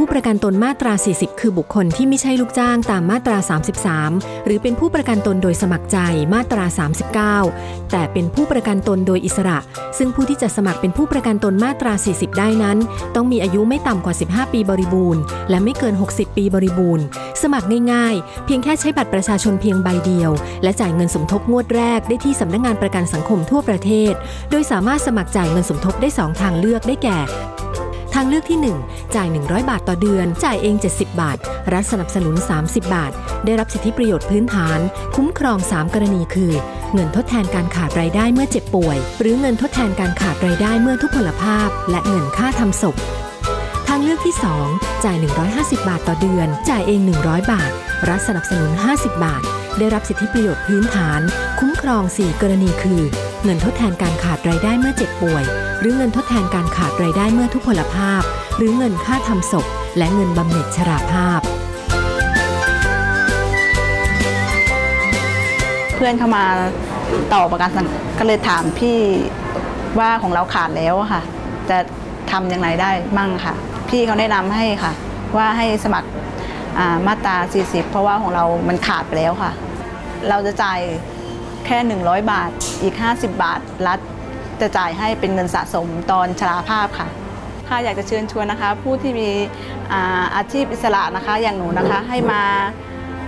ผู้ประกันตนมาตรา 40 คือบุคคลที่ไม่ใช่ลูกจ้างตามมาตรา 33 หรือเป็นผู้ประกันตนโดยสมัครใจมาตรา 39 แต่เป็นผู้ประกันตนโดยอิสระ ซึ่งผู้ที่จะสมัครเป็นผู้ประกันตนมาตรา 40 ได้นั้น ต้องมีอายุไม่ต่ำกว่า 15 ปีบริบูรณ์ และไม่เกิน 60 ปีบริบูรณ์ สมัครง่ายๆ เพียงแค่ใช้บัตรประชาชนเพียงใบเดียว และจ่ายเงินสมทบงวดแรกได้ที่สำนักงานประกันสังคมทั่วประเทศ โดยสามารถสมัครจ่ายเงินสมทบได้ 2 ทางเลือกได้แก่ ทางเลือกที่ 1 จ่าย 100 บาทต่อเดือน จ่ายเอง 70 บาท รัฐสนับสนุน 30 บาท ได้รับสิทธิประโยชน์พื้นฐาน คุ้มครอง 3 กรณีคือเงินทดแทนการขาดรายได้เมื่อเจ็บป่วย หรือเงินทดแทนการขาดรายได้เมื่อทุพพลภาพ และเงินค่าทำศพางเลือกที่ 2 จ่าย 150 บาทต่อเดือน จ่ายเอง 100 บาท รัฐสนับสนุน 50 บาท ได้รับสิทธิประโยชน์พื้นฐาน คุ้มครอง 4 กรณีคือ เงินทดแทนการขาดรายได้เมื่อเจ็บป่วย หรือเงินทดแทนการขาดรายได้เมื่อทุพพลภาพ หรือเงินค่าทำศพ และเงินบำเหน็จชราภาพเพื่อนเข้ามาต่อประกันสังก็เลยถามพี่ว่าของเราขาดแล้วค่ะ จะทำอย่างไรได้มั่งค่ะ พี่เขาแนะนำให้ค่ะ ว่าให้สมัครามาตรา 40 เพราะว่าของเรามันขาดไปแล้วค่ะ เราจะจ่ายแค่ 100 บาทอีก 50 บาท รัฐจะจ่ายให้เป็นเงินสะสมตอนชราภาพค่ะค่ะอยากจะเชิญชวนนะคะ ผู้ที่มีอาอาชีพอิสระนะคะ อย่างหนูนะคะให้มา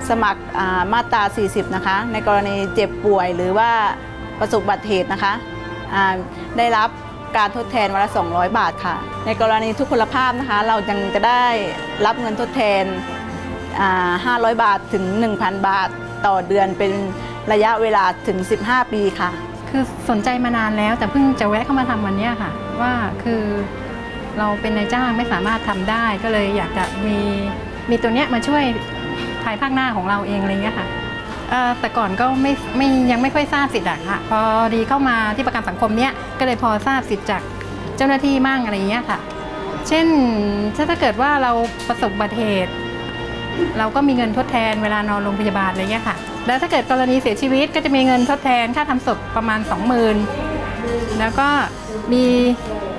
สมัครามาตรา 40 นะคะ ในกรณีเจ็บป่วยหรือว่าประสบอุบัติเหตุนะคะได้รับ การทดแทนวันละ 200 บาทค่ะ ในกรณีทุกพลภาพนะคะ เรายังจะได้รับเงินทดแทนอ่า500 บาทถึง 1,000 บาทต่อเดือนเป็นระยะเวลาถึง 15 ปีค่ะ คือสนใจมานานแล้วแต่เพิ่งจะแวะเข้ามาทำวันนี้ค่ะ ว่าคือเราเป็นนายจ้างไม่สามารถทำได้ก็เลยอยากจะมีมีตัวเนี้ยมาช่วยภายภาคหน้าของเราเองอะไรเงี้ยค่ะ เอ่อแต่ก่อนก็ไม่ไม่ยังไม่ค่อยทราบสิทธิ์อะค่ะ พอดีเข้ามาที่ประกันสังคมเนี้ยก็เลยพอทราบสิทธิ์จากเจ้าหน้าที่มั่งอะไรเงี้ยค่ะ เช่นถ้าถ้าเกิดว่าเราประสบอุบัติเหตุ เราก็มีเงินทดแทนเวลานอนโรงพยาบาลอะไรเงี้ยค่ะ แล้วถ้าเกิดกรณีเสียชีวิตก็จะมีเงินทดแทนค่าทำศพประมาณ 20,000 แล้วก็มี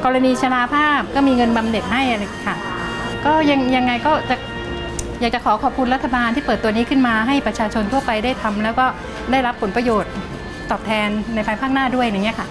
กรณีชราภาพก็มีเงินบำเหน็จให้อะไรค่ะ ก็ยังยังไงก็จะ อยากจะขอขอบคุณรัฐบาลที่เปิดตัวนี้ขึ้นมาให้ประชาชนทั่วไปได้ทำแล้วก็ได้รับผลประโยชน์ตอบแทนในภายภาคหน้าด้วยอย่างเงี้ยค่ะ